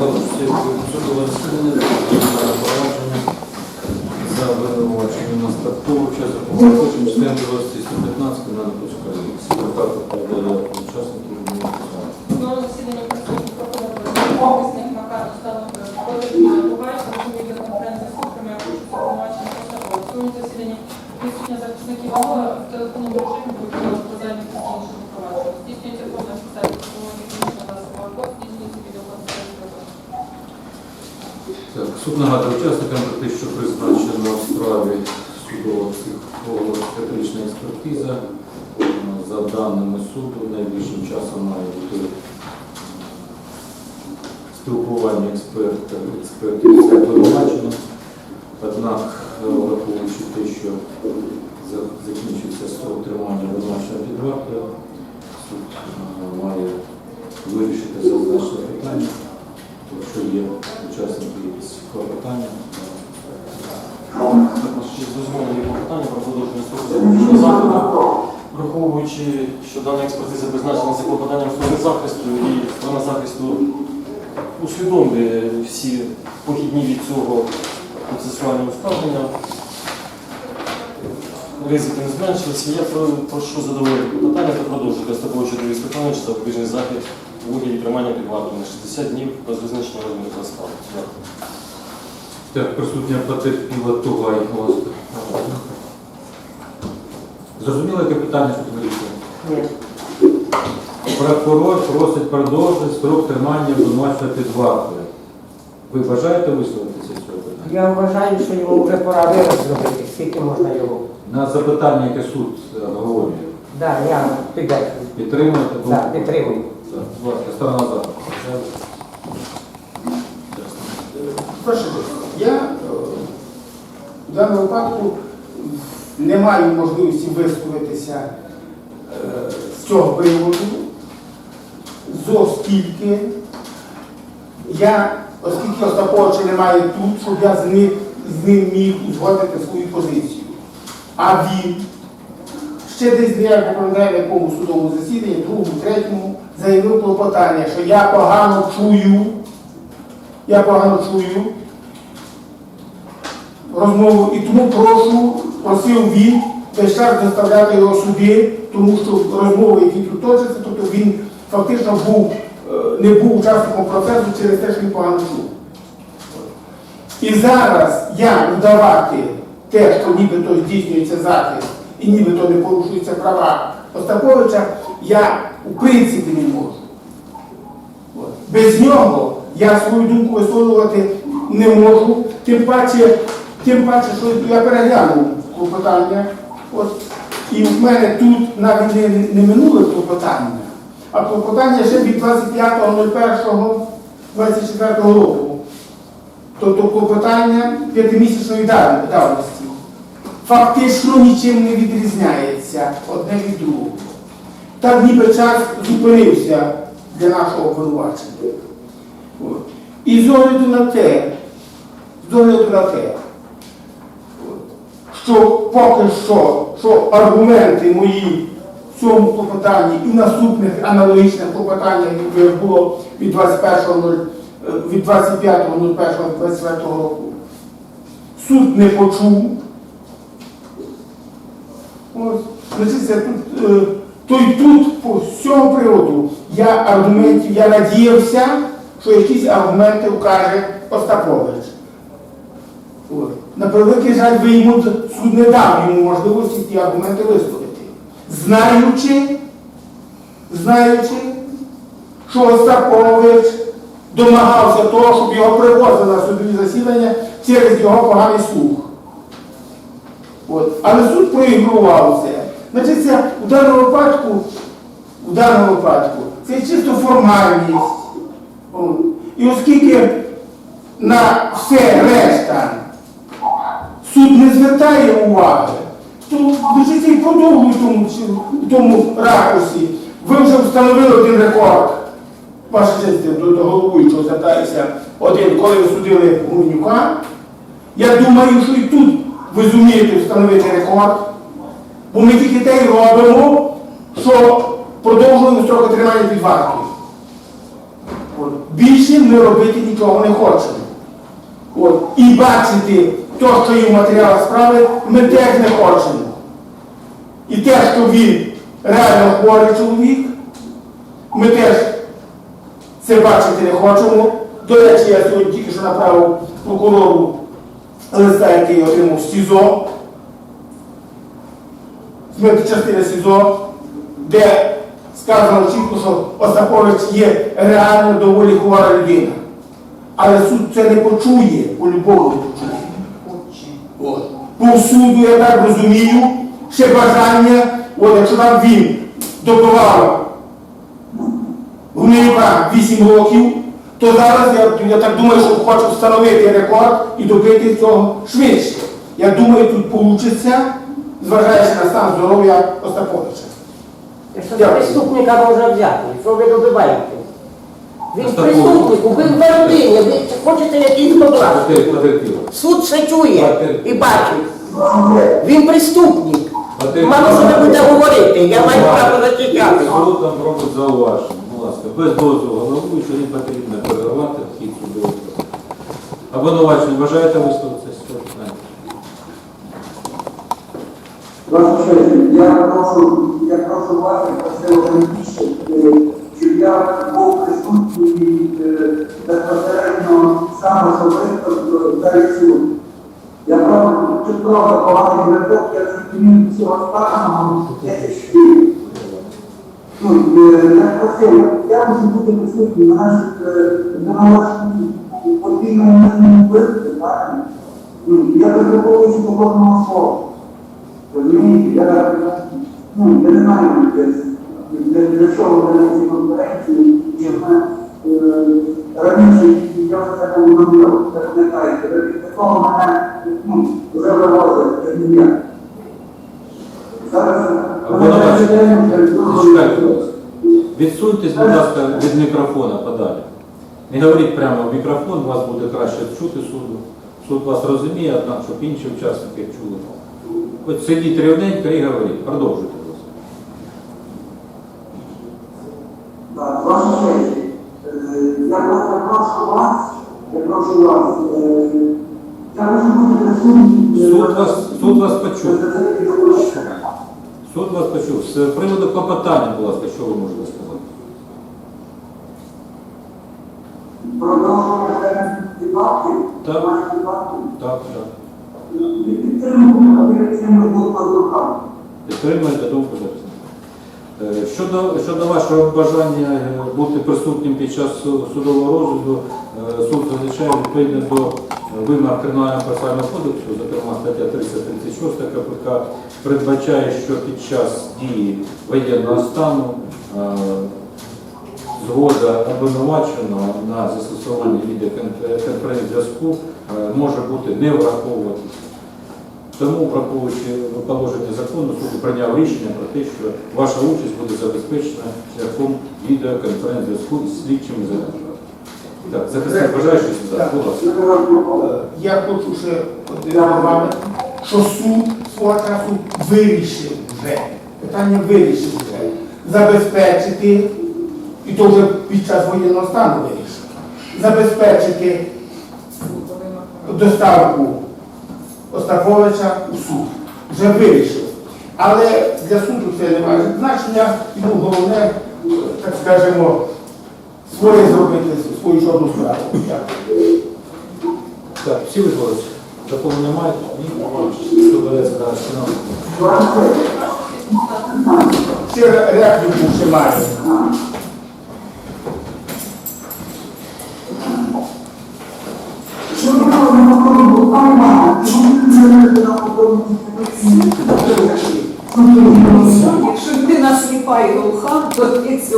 Судове засідання за провадження за обвинувачення на статкову час запобігачем частини 215 на допускає. Секретар передає учасників адміністрації. Судове засідання присутні прокурор захисник Макар Установка Володимир Бугай, працівник конференції суд, приймає участь у обвинуваченні постанови. В цьому засіданні присутні захисники ВО в телефонному Так, нагадує учасникам про те, що призначена в справі судова психолого-психіатрична експертиза. За даними суду, найближчим часом має бути е, спілкування експерта, експертів з обвинуваченим. Однак, е, враховуючи те, що за- закінчується строк тримання обвинуваченого під суд е, має вирішити зазначене питання. Якщо є учасники якісь клопотання, Також ще з дозволу є питання про продовження строку заходу, враховуючи, що дана експертиза призначена за клопотанням сторони захисту і сторона захисту усвідомлює всі похідні від цього процесуального ускладнення. Ризики не зменшилися. Я прошу задоволити питання та продовжити Остаповича Юрія Степановича запобіжний захід у вигляді тримання під вартою на 60 днів без визначення розміру застави. Дякую. Так, присутня потерпіла Тугай. Зрозуміло, яке питання, що вирішує? Ні. Прокурор просить продовжити строк тримання обвинуваченого під вартою. Ви бажаєте висловитися з цього питання? Я вважаю, що йому вже пора вираз зробити, скільки можна його. На запитання, яке суд е, говорить, Да, я підтримую. підтримуєте? Да, підтримую. Будь ласка. Перше, я е, в даному випадку не маю можливості висловитися е, з цього приводу, зоскільки я, оскільки Остаповича немає тут, щоб я з ним, з ним міг узгодити свою позицію. А він ще десь я на якому судовому засіданні, другому, третьому, заявив клопотання, що я погано чую, я погано чую розмову і тому прошу, просив він весь час доставляти його сюди, тому що розмови, які тут точаться, тобто він фактично був, е, не був учасником процесу через те, що він погано чув. І зараз я вдавати те, що нібито здійснюється захист і нібито не порушуються права Остаповича, я у принципі не можу. Без нього я свою думку висловлювати не можу, тим паче, тим паче, що я переглянув клопотання. От. І в мене тут навіть не, не минуле клопотання, а клопотання ще від 25.01.24 року. Тобто клопотання п'ятимісячної дав- давності. Фактично нічим не відрізняється одне від другого. Так ніби час зупинився для нашого обвинувачення. І з огляду на те, з огляду на те, що поки що, що аргументи мої в цьому клопотанні і наступних аналогічних клопотаннях, як було від 21.0, е, від 25.01.24 року, суд не почув. Ось, тут, е, то й тут по з цього приводу я аргументів, я надіявся, що якісь аргументи вкаже Остапович. От. На превеликий жаль, ви йому суд не дав йому можливості ті аргументи висловити. Знаючи, знаючи, що Остапович домагався того, щоб його привозили на судові засідання через його поганий слух. От. Але суд проігнорував це. Значить, це у даному випадку, у даному випадку, це чисто формальність. От. І оскільки на все решта суд не звертає уваги, то дуже і продовжує тому, тому ракурсі. Ви вже встановили один рекорд. Ваша честь, до, головуючого звертаюся один, коли ви судили Гуменюка. Я думаю, що і тут ви зумієте встановити рекорд, бо ми тільки те й робимо, що продовжуємо строки тримання під вартою. Більше ми робити нічого не хочемо. От. І бачити те, що є в матеріалах справи, ми теж не хочемо. І те, що він реально хворий чоловік, ми теж це бачити не хочемо. До речі, я сьогодні тільки що направив прокурору листа, який я отримав СІЗО, з частини СІЗО, де сказано чітко, що Остапович є реально доволі хвора людина. Але суд це не почує, по-любому почує. От. По суду, я так розумію, ще бажання, от якщо там він добивав Гунеєва 8 років, то зараз я, я так думаю, що хочу встановити рекорд і добити цього швидше. Я думаю, тут вийде, зважаючи на стан здоров'я Остаповича. Якщо за преступника можна взяти, що ви добиваєте? Він преступник, убив два людини, ви хочете якийсь доклад. Суд все чує і бачить. Він преступник. Мало що ви будете говорити, я маю право зачекати. Суд нам робить зауваження, будь ласка, без дозволу головуючого не потрібно переривати хід судового. Обвинувачення, бажаєте висловитися з цього питання? Ваша честь, я прошу, я прошу вас, я просив раніше, е, щоб я був присутній е, безпосередньо сам особисто суду. Я правда, чудово поганий грибок, я зрозумів цього стану 10 хвилин. Ну, е, я просив, я можу бути присутній на наших, е, на нашому подвійному мирному виступі, правильно? Ну, я потребую свободного слова. Розумієте, я, ну, я не знаю, для, для чого ви на цій конференції, і ми е, раніше я вже це не пам'ятаєте, ви такого мене ну, вже вивозили, це не я. Зараз Обвинувачення, зачекайте, будь ласка. Відсуньтесь, будь ласка, від мікрофона подалі. Не говоріть прямо в мікрофон, вас буде краще чути суду. Суд вас розуміє, однак, щоб інші учасники чули. От сидіть рівненько і говоріть. Продовжуйте, ваша честь, е, я прошу вас, я прошу вас, е, я можу бути присутній. е, Суд вас, суд вас почув. Суд вас почув. З приводу клопотання, будь ласка, що ви можете сказати? Продовжуємо дебати? Так. Дебати. Так, так. І підтримуємо. Підтримуєте думку зараз. Е, Щодо, щодо вашого бажання е, бути присутнім під час судового розгляду, е, суд зазначає відповідно до вимог Кримінального процесуального кодексу, зокрема стаття 336 КПК, передбачає, що під час дії воєнного стану згода обвинуваченого на застосування відеоконференц-зв'язку може бути не враховуватися. Тому, враховуючи положення закону, суд прийняв рішення про те, що ваша участь буде забезпечена шляхом відеоконференц-зв'язку з слідчими зараженнями. Так, захисник, бажаєш щось? Будь. Е, Я хочу ще подивитися вами, що суд свого часу вирішив вже, питання вирішив вже, забезпечити, і то вже під час воєнного стану вирішив, забезпечити доставку Остаповича у суд. Вже вирішив. Але для суду це не має значення, йому ну, головне, е, так скажемо, своє зробити свою чорну справу. Так, всі виходять. Такого немає? Ні? Добереться зараз фінал. Ще реакцію ще має. Що Якщо людина сліпа і глуха, то від цього.